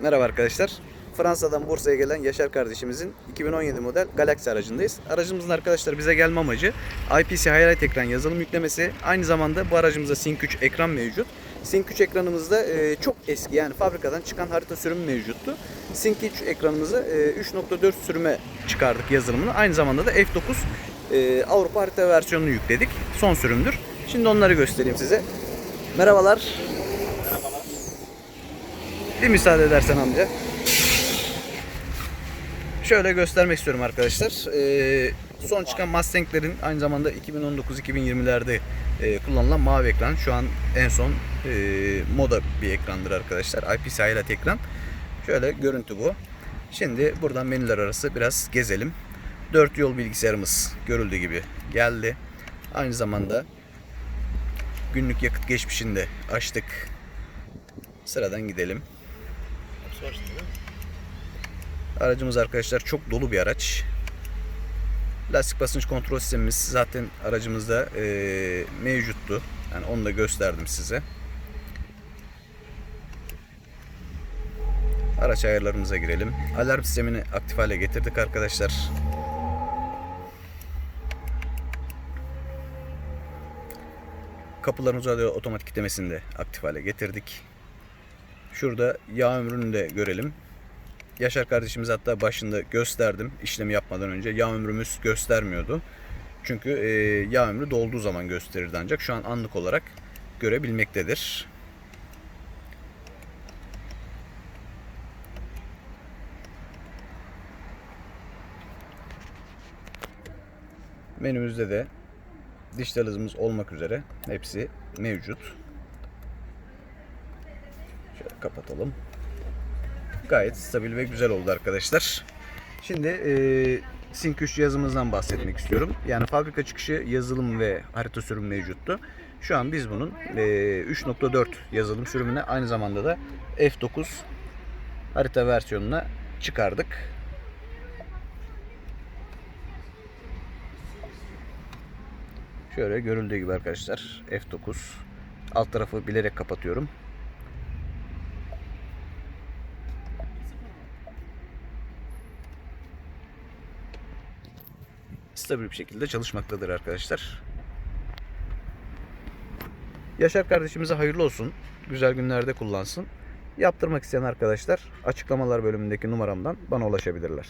Merhaba arkadaşlar. Fransa'dan Bursa'ya gelen Yaşar kardeşimizin 2017 model Galaxy aracındayız. Aracımızın arkadaşlar bize gelme amacı IPC Highlight ekran yazılım yüklemesi. Aynı zamanda bu aracımızda Sync 3 ekran mevcut. Sync 3 ekranımızda e, çok eski yani fabrikadan çıkan harita sürümü mevcuttu. Sync 3 ekranımızı e, 3.4 sürüme çıkardık yazılımını. Aynı zamanda da F9 e, Avrupa harita versiyonunu yükledik. Son sürümdür. Şimdi onları göstereyim size. Merhabalar. Bir müsaade edersen amca. Şöyle göstermek istiyorum arkadaşlar. Ee, son çıkan Mustang'lerin aynı zamanda 2019-2020'lerde e, kullanılan mavi ekran. Şu an en son e, moda bir ekrandır arkadaşlar. IPS Highlight ekran. Şöyle görüntü bu. Şimdi buradan menüler arası biraz gezelim. 4 yol bilgisayarımız görüldüğü gibi geldi. Aynı zamanda günlük yakıt geçmişini de açtık. Sıradan gidelim. Aracımız arkadaşlar çok dolu bir araç. Lastik basınç kontrol sistemimiz zaten aracımızda eee, mevcuttu. Yani onu da gösterdim size. Araç ayarlarımıza girelim. Alarm sistemini aktif hale getirdik arkadaşlar. Kapıların radyo otomatik kitlemesini de aktif hale getirdik. Şurada yağ ömrünü de görelim. Yaşar kardeşimiz hatta başında gösterdim işlemi yapmadan önce. Yağ ömrümüz göstermiyordu. Çünkü e, yağ ömrü dolduğu zaman gösterirdi ancak şu an anlık olarak görebilmektedir. Menümüzde de dijital hızımız olmak üzere hepsi mevcut. Şöyle kapatalım. Gayet stabil ve güzel oldu arkadaşlar. Şimdi e, Sync 3 cihazımızdan bahsetmek istiyorum. Yani fabrika çıkışı yazılım ve harita sürümü mevcuttu. Şu an biz bunun e, 3.4 yazılım sürümüne aynı zamanda da F9 harita versiyonuna çıkardık. Şöyle görüldüğü gibi arkadaşlar F9 alt tarafı bilerek kapatıyorum. Stabil bir şekilde çalışmaktadır arkadaşlar. Yaşar kardeşimize hayırlı olsun. Güzel günlerde kullansın. Yaptırmak isteyen arkadaşlar açıklamalar bölümündeki numaramdan bana ulaşabilirler.